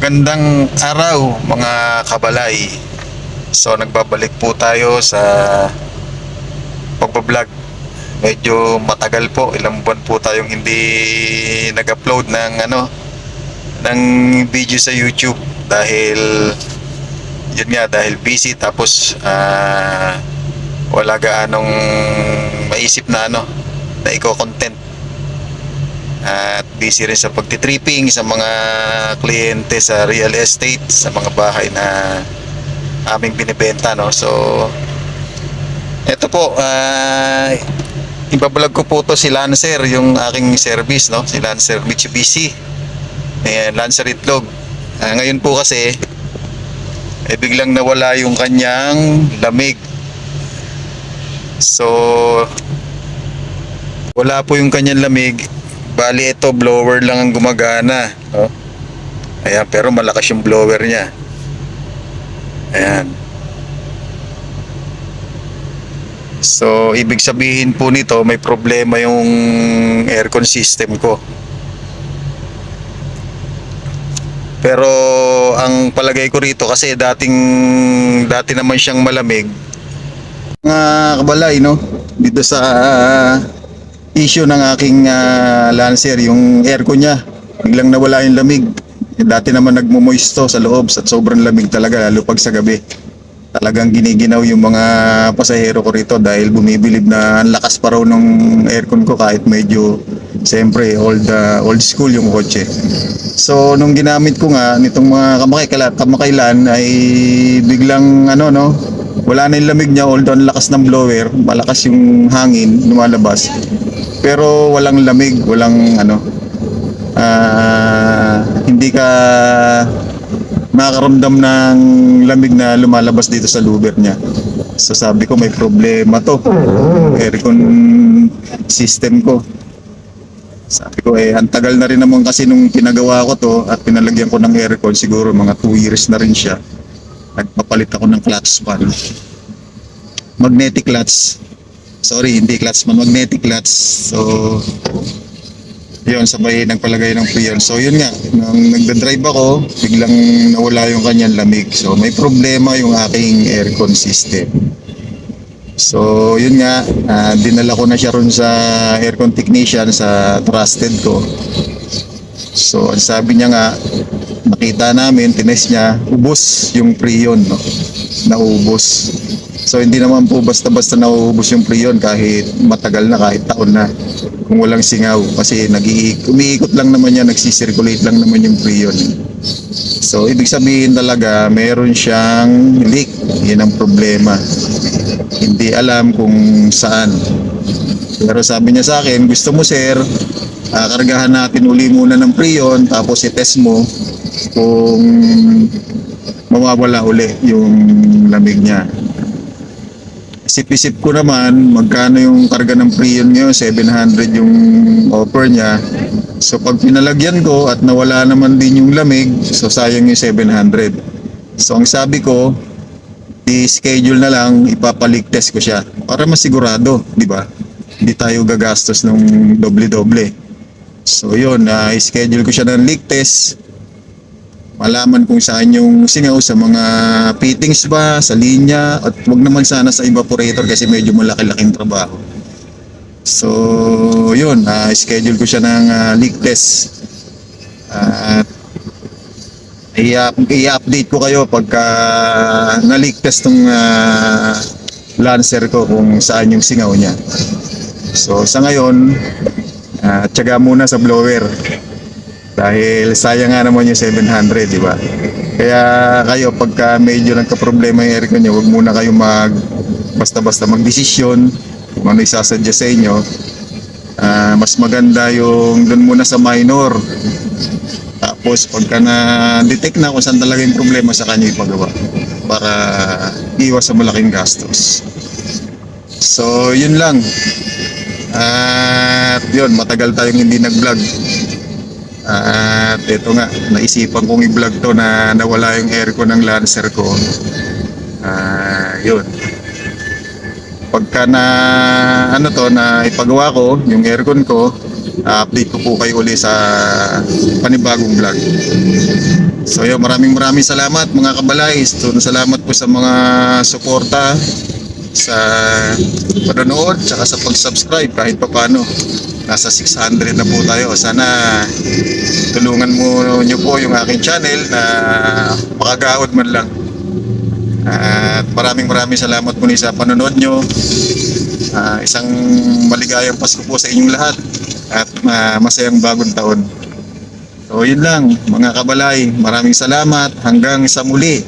Magandang araw mga kabalay. So nagbabalik po tayo sa pagbablog. Medyo matagal po, ilang buwan po tayong hindi nag-upload ng ano ng video sa YouTube dahil yun nga dahil busy tapos ah, wala gaanong maisip na ano na iko-content at busy rin sa pagtitripping sa mga kliyente sa real estate sa mga bahay na aming binibenta no? So eto po uh, ibablog ko po to si Lancer yung aking service no? Si Lancer Mitsubishi. Ayan, Lancer Itlog. Ah, ngayon po kasi eh biglang nawala yung kanyang lamig so wala po yung kanyang lamig Bali ito blower lang ang gumagana. Oh. Ayan, pero malakas yung blower niya. Ayan. So, ibig sabihin po nito, may problema yung aircon system ko. Pero ang palagay ko rito kasi dating dati naman siyang malamig. Mga kabalay, no? Dito sa ah, issue ng aking ah, Lancer, yung aircon niya. Biglang nawala yung lamig. Dati naman nagmumoisto sa loob at sobrang lamig talaga lalo pag sa gabi. Talagang giniginaw yung mga pasahero ko rito dahil bumibilib na ang lakas pa raw ng aircon ko kahit medyo siyempre old ah, old school yung kotse. So nung ginamit ko nga nitong mga kamakailan ay biglang ano no, wala na yung lamig niya although ang lakas ng blower, malakas yung hangin lumalabas. Pero walang lamig, walang ano ah, hindi ka makakaramdam ng lamig na lumalabas dito sa luber niya. So sabi ko may problema to. Aircon system ko. Sabi ko eh, ang tagal na rin naman kasi nung pinagawa ko to at pinalagyan ko ng aircon, siguro mga 2 years na rin siya. Nagpapalit ako ng clutch pan. Magnetic clutch. Sorry, hindi clutch man, magnetic clutch. So, yun, sabay nagpalagay ng freon. So, yun nga, nung nagda-drive ako, biglang nawala yung kanyang lamig. So, may problema yung aking aircon system. So, yun nga, ah, dinala ko na siya ron sa aircon technician sa trusted ko. So, ang sabi niya nga, nakita namin, tinest niya, ubos yung preyon, no? Naubos. So, hindi naman po basta-basta nauubos yung preyon kahit matagal na, kahit taon na. Kung walang singaw. Kasi umiikot lang naman yan, nagsisirculate lang naman yung preyon. So, ibig sabihin talaga, meron siyang leak. Yan ang problema hindi alam kung saan. Pero sabi niya sa akin, gusto mo sir, ah, kargahan natin uli muna ng prion, tapos i-test mo kung mawawala uli yung lamig niya. Isip-isip ko naman, magkano yung karga ng prion ngayon, 700 yung offer niya. So pag pinalagyan ko at nawala naman din yung lamig, so sayang yung 700. So ang sabi ko, i-schedule na lang, ipapalig test ko siya para masigurado, di ba? Hindi tayo gagastos ng doble-doble. So yun, na schedule ko siya ng leak test. Malaman kung saan yung singaw sa mga fittings ba, sa linya, at wag naman sana sa evaporator kasi medyo malaki-laking trabaho. So yun, na schedule ko siya ng ah, leak test. At i- i-update ko kayo pagka na-leak test tong ah, Lancer ko kung saan yung singaw niya. So sa ngayon, uh, tiyaga muna sa blower. Dahil sayang nga naman yung 700, di ba? Kaya kayo pagka medyo nagka-problema yung aircon nyo, huwag muna kayo mag basta-basta magdesisyon kung ano isasadya sa inyo. Ah, mas maganda yung doon muna sa minor. Tapos pagka na-detect na kung saan talaga yung problema sa kanya ipagawa para iwas sa malaking gastos. So, yun lang. At yun, matagal tayong hindi nag-vlog. At ito nga, naisipan kong i-vlog to na nawala yung aircon ng Lancer ko. Ah, yun. pagka na ano to na ipagawa ko yung aircon ko, update ko po kayo uli sa panibagong vlog. So yun, maraming maraming salamat mga kabalay. So, salamat po sa mga suporta sa panonood tsaka sa pag-subscribe kahit pa paano. Nasa 600 na po tayo. Sana tulungan mo nyo po yung aking channel na makagaod man lang. At maraming maraming salamat muli sa panonood nyo. Ah, isang maligayang Pasko po sa inyong lahat at ah, masayang bagong taon. So yun lang mga kabalay, maraming salamat hanggang sa muli.